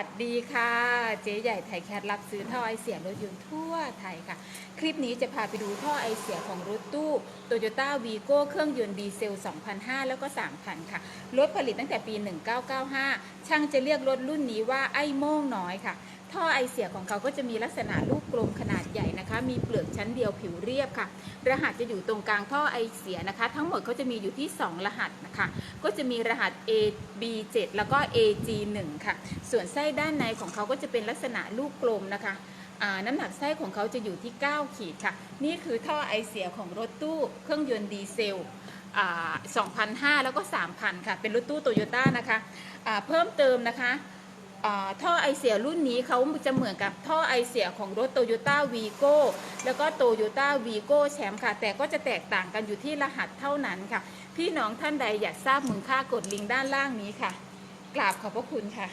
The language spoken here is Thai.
วัสดีค่ะ เจ๊ใหญ่ไทยแคทรับซื้อท่อไอเสียรถยนต์ทั่วไทยค่ะ คลิปนี้จะพาไปดูท่อไอเสียของรถตู้โตโยต้าวีโก้เครื่องยนต์ดีเซล 2005 แล้วก็ 3,000 ค่ะ รถผลิตตั้งแต่ปี 1995 ช่างจะเรียกรถรุ่นนี้ว่าไอโม่งน้อยค่ะ ท่อไอเสียของเขาก็จะมีลักษณะลูกกลมขนาดใหญ่นะคะ มีเปลือกชั้นเดียวผิวเรียบค่ะ รหัสจะอยู่ตรงกลางท่อไอเสียนะคะ ทั้งหมดเขาจะมีอยู่ที่ 2 รหัสนะคะ ก็จะมีรหัส A B 7 แล้วก็ A G 1 ค่ะ ส่วนไส้ด้านในของเขาก็จะเป็นลักษณะลูกกลมนะคะน้ำหนักไส้ของเขาจะอยู่ที่ 9 ขีดค่ะ นี่คือท่อไอเสียของรถตู้เครื่องยนต์ดีเซลอ่า2,500แล้วก็ 3,000 ค่ะ เป็นรถตู้โตโยต้านะคะอ่าเพิ่มเติมนะคะ ท่อไอเสียรุ่นนี้เขาจะเหมือนกับท่อไอเสียของรถโตโยต้าวีโก้แล้วก็โตโยต้าวีโก้แชมป์ค่ะ แต่ก็จะแตกต่างกันอยู่ที่รหัสเท่านั้นค่ะ พี่น้องท่านใดอยากทราบมูลค่ากดลิงก์ด้านล่างนี้ค่ะ กราบขอบพระคุณค่ะ